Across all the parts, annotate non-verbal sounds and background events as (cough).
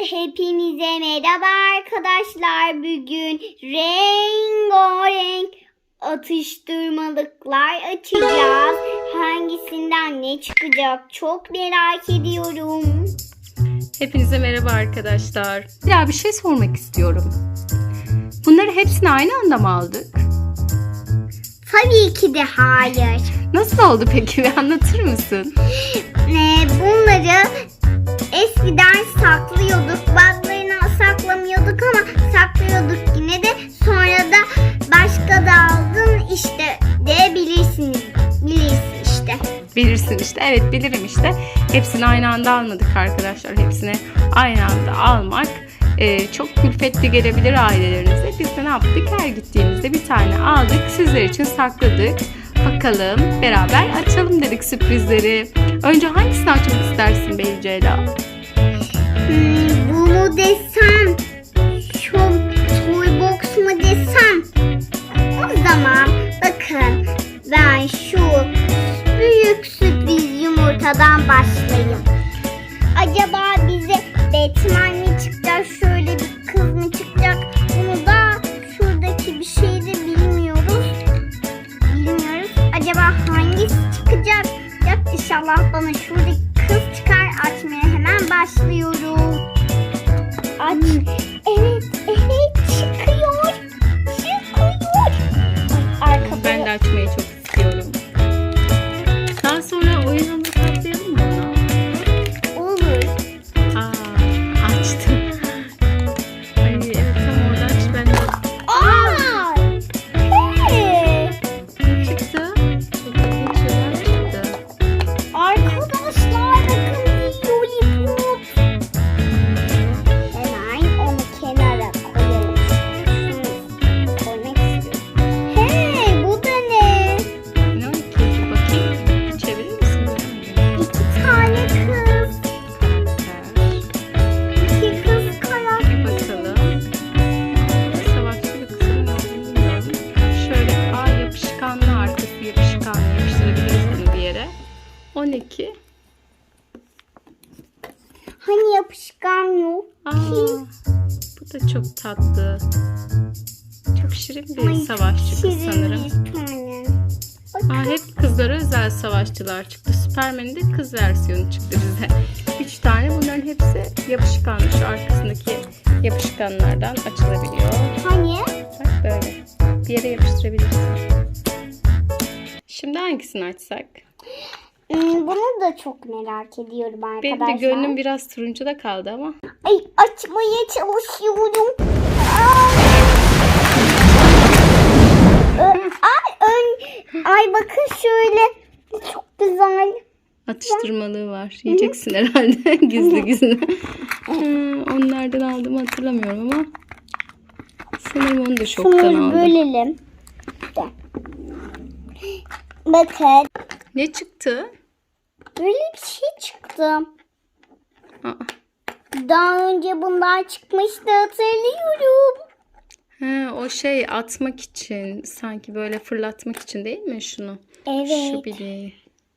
Hepinize merhaba arkadaşlar. Bugün rengarenk atıştırmalıklar açacağız. Hangisinden ne çıkacak çok merak ediyorum. Hepinize merhaba arkadaşlar. Ya bir şey sormak istiyorum. Bunları hepsini aynı anda mı aldık? Tabii ki de hayır. Nasıl oldu peki (laughs) bir anlatır mısın? Ee, bunları eskiden saklıyorduk. Bazılarını saklamıyorduk ama saklıyorduk yine de. Sonra da başka da aldın işte de bilirsiniz. Bilirsin işte. Bilirsin işte. Evet bilirim işte. Hepsini aynı anda almadık arkadaşlar. Hepsini aynı anda almak e, çok külfetli gelebilir ailelerinize. Biz de ne yaptık? Her gittiğimizde bir tane aldık. Sizler için sakladık. Bakalım beraber açalım dedik sürprizleri. Önce hangisini açmak istersin Beyli Ceyla? Hmm, bu mu desem? Şu toy box mu desem? O zaman bakın ben şu büyük sürpriz yumurtadan başlayayım. Aa, hep kızlara özel savaşçılar çıktı. Süpermen'in de kız versiyonu çıktı bize. Üç tane bunların hepsi yapışkanlı. Şu arkasındaki yapışkanlardan açılabiliyor. Hani? Bak böyle. Bir yere yapıştırabilirsin. Şimdi hangisini açsak? Hmm, bunu da çok merak ediyorum arkadaşlar. Benim de gönlüm biraz turuncuda kaldı ama. Ay açmaya çalışıyorum. Aa! Ay, ön, ay bakın şöyle çok güzel. Atıştırmalığı var. Yiyeceksin herhalde (laughs) gizli gizli. (laughs) Onlardan aldım hatırlamıyorum ama. Sanırım onu da şoktan Şunları aldım. bölelim. Bakın Ne çıktı? böyle bir şey çıktı. Aa, Daha önce bunlar çıkmıştı hatırlıyorum. He, o şey atmak için sanki böyle fırlatmak için değil mi şunu? Evet. Şu bileği.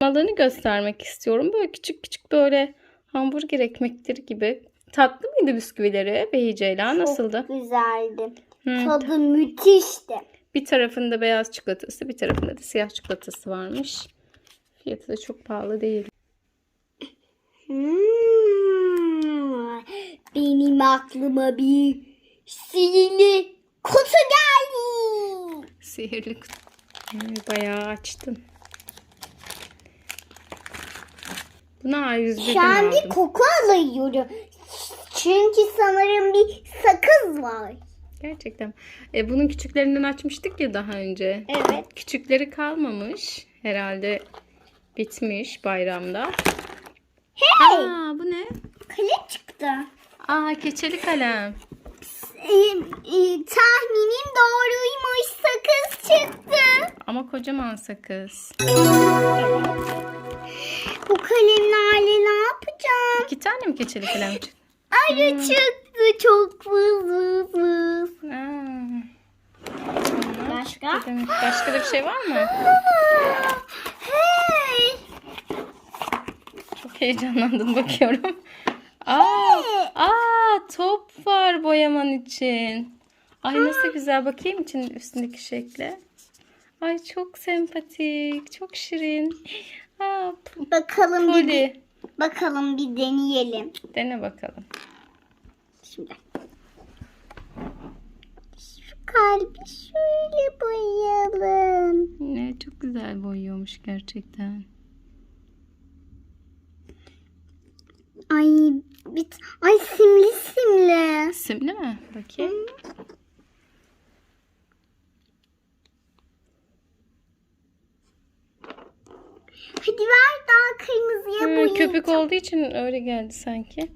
Malını göstermek istiyorum. Böyle küçük küçük böyle hamburger ekmekleri gibi. Tatlı mıydı bisküvileri? Beyi Ceylan nasıldı? Çok güzeldi. Hı, Tadı müthişti. Bir tarafında beyaz çikolatası, bir tarafında da siyah çikolatası varmış. Fiyatı da çok pahalı değil. Hmm, benim aklıma bir sihirli kutu geldi. Sihirli kutu. Bayağı açtın. Bunu A101'den Şu an bir koku alıyorum. Çünkü sanırım bir sakız var. Gerçekten. E, bunun küçüklerinden açmıştık ya daha önce. Evet. Küçükleri kalmamış. Herhalde bitmiş bayramda. Hey! Aa bu ne? Kalem çıktı. Aa keçeli kalem. Ee, e, tahminim doğruymuş. Sakız çıktı. Ama kocaman sakız. Bu kalemlerle ne yapacağım? İki tane mi keçeli kalem çıktı? Arı çıktı. Çok vız vız vız. Başka? Başka da bir şey var mı? Hey! Çok heyecanlandım bakıyorum. Aa, aa top var boyaman için. Ay nasıl güzel bakayım için üstündeki şekle. Ay çok sempatik, çok şirin. Aa, Bakalım bir poli. bakalım bir deneyelim. Dene bakalım. Şimdi. Şu kalbi şöyle boyayalım. Ne çok güzel boyuyormuş gerçekten. Ay bit ay simli simli. Simli mi? Bakayım. Hadi ver daha kırmızıya Hmm, boyayalım. köpük olduğu için öyle geldi sanki.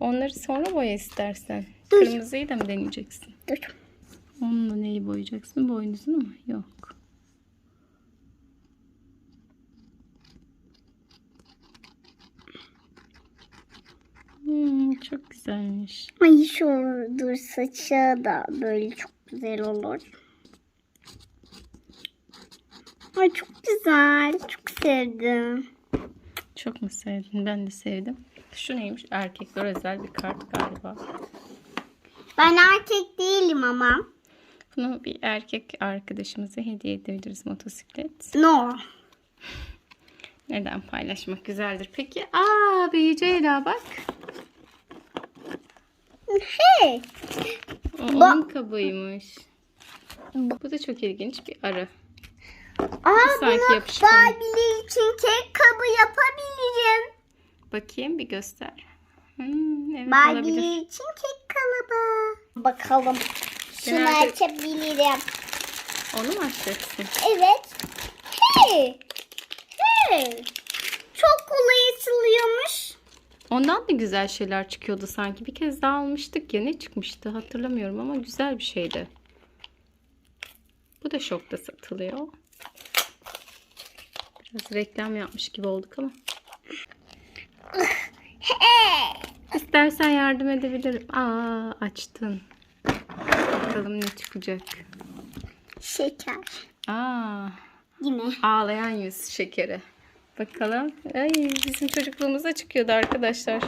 Onları sonra boya istersen. Dur. Kırmızıyı da mı deneyeceksin? Dur. Onunla neyi boyayacaksın? Boynuzunu mu? Yok. Hmm, çok güzelmiş. Ay şu dur saçı da böyle çok güzel olur. Ay çok güzel. Çok sevdim. Çok mu sevdin? Ben de sevdim. Şu neymiş? Erkekler özel bir kart galiba. Ben erkek değilim ama. Bunu bir erkek arkadaşımıza hediye edebiliriz motosiklet. No. Neden paylaşmak güzeldir. Peki aa Ceyla bak. Hey. O onun kabıymış. Bu da çok ilginç bir arı. Aa Sanki bunu yapışkan. Barbie'ler için kek kabı yapabilirim. Bakayım bir göster. Hmm, evet olabilir. için kek kalıbı. Bakalım. Şunu Genelde- açabilirim. Onu mu açacaksın? Evet. Hey. Hey. Çok kolay açılıyormuş. Ondan da güzel şeyler çıkıyordu sanki. Bir kez daha almıştık ya. Ne çıkmıştı hatırlamıyorum ama güzel bir şeydi. Bu da şokta satılıyor. Biraz reklam yapmış gibi olduk ama. (laughs) İstersen yardım edebilirim. Aa açtın. Bakalım ne çıkacak. Şeker. Aa Yine. ağlayan yüz şekeri. Bakalım. Ay bizim çocukluğumuzda çıkıyordu arkadaşlar.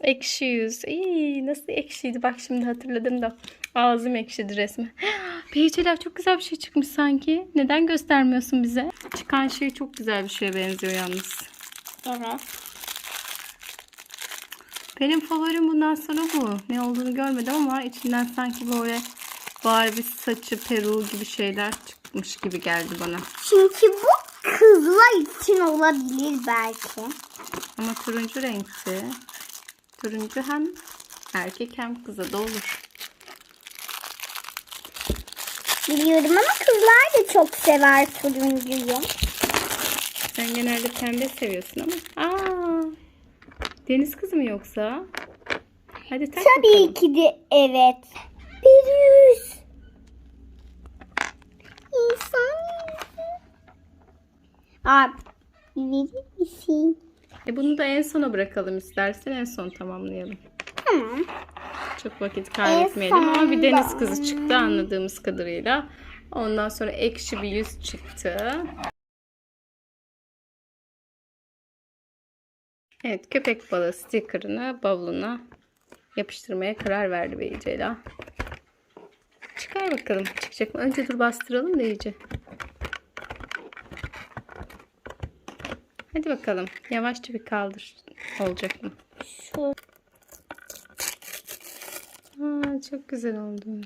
Ekşi yüz. İyi, nasıl ekşiydi bak şimdi hatırladım da. Ağzım ekşidi resmen. (gasps) Beyceler çok güzel bir şey çıkmış sanki. Neden göstermiyorsun bize? Çıkan şey çok güzel bir şeye benziyor yalnız. Evet. Benim favorim bundan sonra bu. Ne olduğunu görmedim ama içinden sanki böyle Barbie saçı, peruğu gibi şeyler çıkmış gibi geldi bana. Çünkü bu kızlar için olabilir belki. Ama turuncu renkti. Turuncu hem erkek hem kıza da olur. Biliyorum ama kızlar da çok sever turuncuyu. Sen genelde pembe seviyorsun ama. Aa, deniz kızı mı yoksa? Hadi tak Tabii bakalım. ki de evet. Bir yüz. Abi verir misin? E bunu da en sona bırakalım istersen. En son tamamlayalım. Tamam. Çok vakit kaybetmeyelim ama bir deniz kızı çıktı anladığımız kadarıyla. Ondan sonra ekşi bir yüz çıktı. Evet köpek balığı stickerını bavuluna yapıştırmaya karar verdi Beycela. Çıkar bakalım çıkacak mı? Önce dur bastıralım da iyice. Hadi bakalım yavaşça bir kaldır. Olacak mı? Şu. Aa, çok güzel oldu.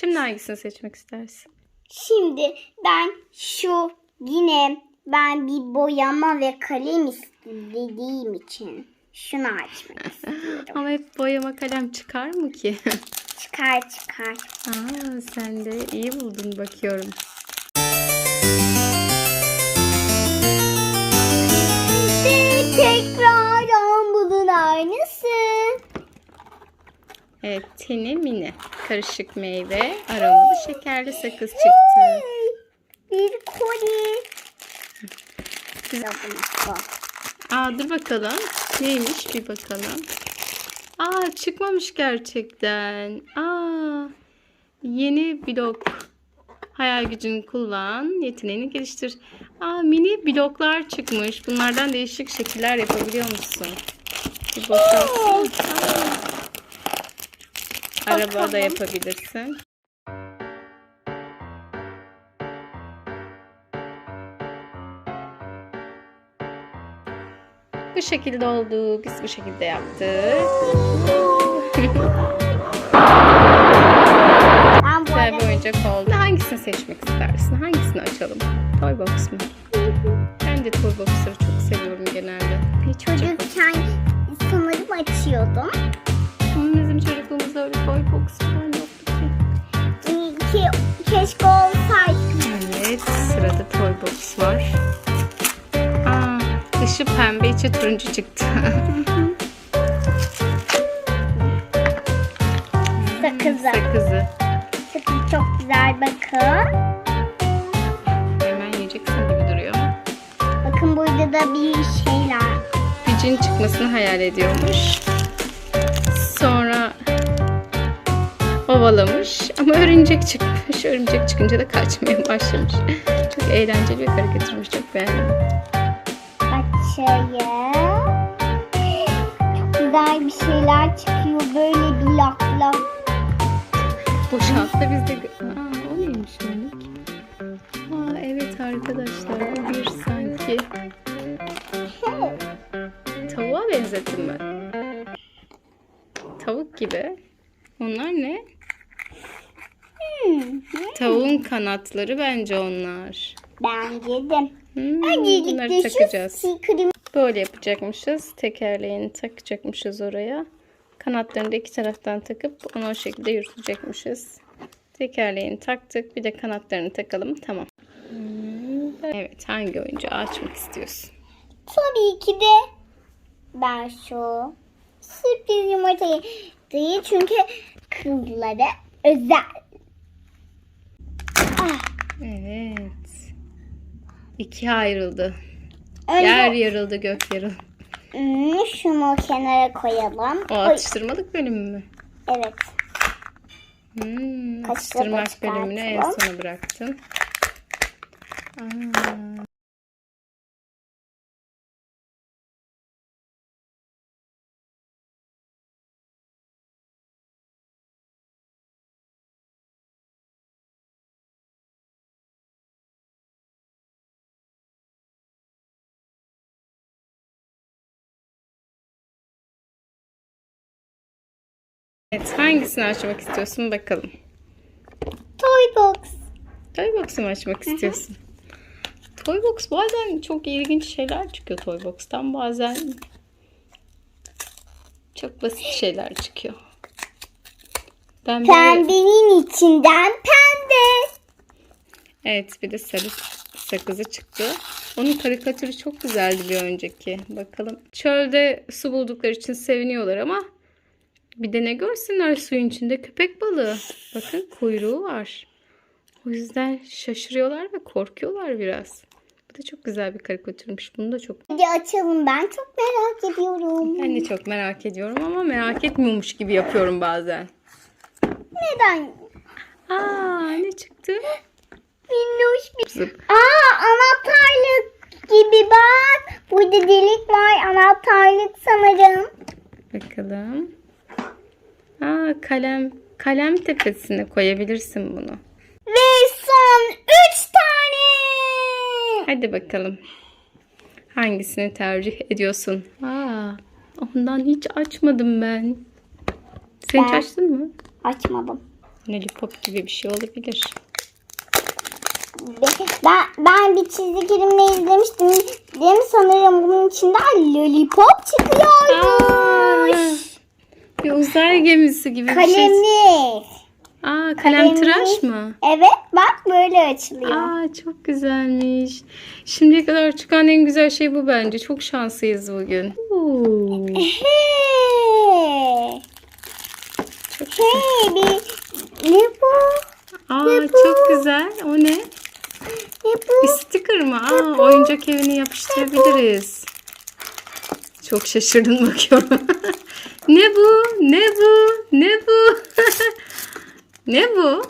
Şimdi hangisini seçmek istersin? Şimdi ben şu yine ben bir boyama ve kalem istediğim için şunu açmak (laughs) istiyorum. Ama hep boyama kalem çıkar mı ki? çıkar çıkar. Aa, sen de iyi buldun bakıyorum. Evet, tini mini. Karışık meyve, aromalı şekerli sakız çıktı. Bir koli. Aa, dur bakalım. Neymiş bir bakalım. Aa, çıkmamış gerçekten. Aa, yeni blok. Hayal gücünü kullan, yeteneğini geliştir. Aa, mini bloklar çıkmış. Bunlardan değişik şekiller yapabiliyor musun? Bir boşaltsın. Araba da yapabilirsin. Bu şekilde oldu. Biz bu şekilde yaptık. Güzel bir oyuncak oldu. Hangisini seçmek istersin? Hangisini açalım? Toy box mu? Ben de toy box'ları çok seviyorum genelde. çocukken sanırım açıyordum. Pembe, içi turuncu çıktı. (laughs) Sakızı. Sakızı. Sakız çok güzel bakın. Hemen yiyeceksin gibi duruyor. Bakın burada da bir şeyler. Bir cin çıkmasını hayal ediyormuş. Sonra ovalamış ama örümcek çıkmış. Örümcek çıkınca da kaçmaya başlamış. Çok eğlenceli bir karikatürmüş. Çok beğendim. Açayım. Çok güzel bir şeyler çıkıyor. Böyle bir lak lak. Boşalt da biz de... Aa, o neymiş öyle? Aa, evet arkadaşlar bu bir sanki tavuğa benzettim ben. Tavuk gibi. Onlar ne? Hmm. Tavuğun kanatları bence onlar. Ben yedim. Hmm, bunları takacağız. Böyle yapacakmışız. Tekerleğini takacakmışız oraya. Kanatlarını da iki taraftan takıp onu o şekilde yürütecekmişiz. Tekerleğini taktık. Bir de kanatlarını takalım. Tamam. Hmm, Evet. Hangi oyuncağı açmak istiyorsun? Tabii ki de ben şu sürpriz yumurtayı değil çünkü kızlara özel. Ah, Evet. İkiye ayrıldı. önce Yer yarıldı, gök yarıldı. Hmm, şunu kenara koyalım. O atıştırmalık bölümü mü? evet. Hmm, atıştırmak bölümünü en sona bıraktın. Aa, Evet, hangisini açmak istiyorsun bakalım. Toy box. Toy box'u mu açmak istiyorsun? Toy box bazen çok ilginç şeyler çıkıyor Toy box'tan. Bazen çok basit şeyler çıkıyor. Ben böyle, Pembenin içinden pembe. evet bir de sarı sakızı çıktı. Onun karikatürü çok güzeldi bir önceki. Bakalım. Çölde su buldukları için seviniyorlar ama bir de ne görsünler suyun içinde köpek balığı. Bakın kuyruğu var. O yüzden şaşırıyorlar ve korkuyorlar biraz. Bu da çok güzel bir karikatürmüş. Bunu da çok Hadi açalım ben çok merak ediyorum. ben de çok merak ediyorum ama merak etmiyormuş gibi yapıyorum bazen. Neden? Aa ne çıktı? Minnoş bir... Zıp. Aa anahtarlık gibi bak. Burada delik var anahtarlık sanırım. Bakalım. Aa kalem kalem tepesine koyabilirsin bunu. Ve son 3 tane. Hadi bakalım. Hangisini tercih ediyorsun? Aa, ondan hiç açmadım ben. Sen hiç Ben- açtın mı? Açmadım. Lollipop gibi bir şey olabilir. Ben, ben bir çizgi filmde izlemiştim. Değil mi? Sanırım bunun içinden lollipop çıkıyormuş. Bir uzay gemisi gibi bir şey. Kalemli. Aa, kalem Kalemli. tıraş mı? Evet bak böyle açılıyor. Aa, çok güzelmiş. Şimdiye kadar çıkan en güzel şey bu bence. Çok şanslıyız bugün. Oo, Hey. çok güzel. Hey bir ne bu? Aa, Ne bu? çok güzel. O ne? Ne Bir bu? sticker mı? Aa, oyuncak evine yapıştırabiliriz. Çok şaşırdım bakıyorum. (laughs) ne bu? Ne bu? Ne bu? (laughs) ne bu?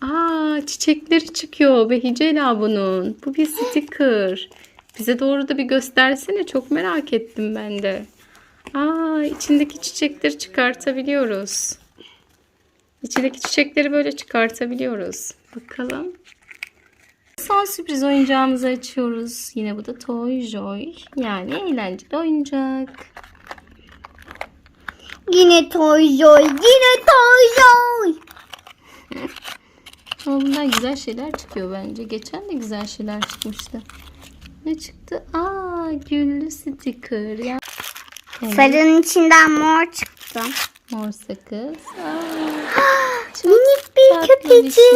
Aa, çiçekleri çıkıyor Behicela bunun. Bu bir sticker. Bize doğru da bir göstersene. Çok merak ettim ben de. Aa, içindeki çiçekleri çıkartabiliyoruz. İçindeki çiçekleri böyle çıkartabiliyoruz. Bakalım. Son sürpriz oyuncağımızı açıyoruz. Yine bu da Toy Joy. Yani eğlenceli oyuncak. Yine Toy Joy. Yine Toy Joy. Bundan güzel şeyler çıkıyor bence. Geçen de güzel şeyler çıkmıştı. Ne çıktı? Aa, güllü sticker. Ya. Evet, Sarının içinden mor çıktı. mor sakız. Aa, (gasps) Minik bir bir köpecik. şey.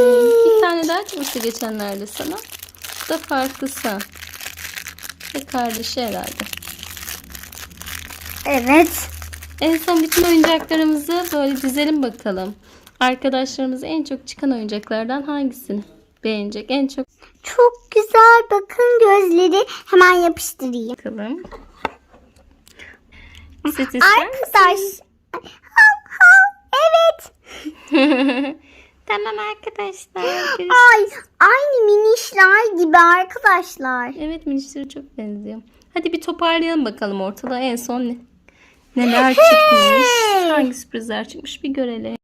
Bir tane daha çıkmıştı geçenlerde sana. Bu da farklısı. Ve kardeşi herhalde. Evet. En son bütün oyuncaklarımızı böyle dizelim bakalım. Arkadaşlarımız en çok çıkan oyuncaklardan hangisini beğenecek? En çok Çok güzel. Bakın gözleri. Hemen yapıştırayım. bakalım. İster Arkadaş. Hav, hav. Evet. (laughs) tamam arkadaşlar. Ay aynı minişler gibi arkadaşlar. Evet minişlere çok benziyor. Hadi bir toparlayalım bakalım ortada en son ne, neler çıkmış. Hangi sürprizler çıkmış bir görelim.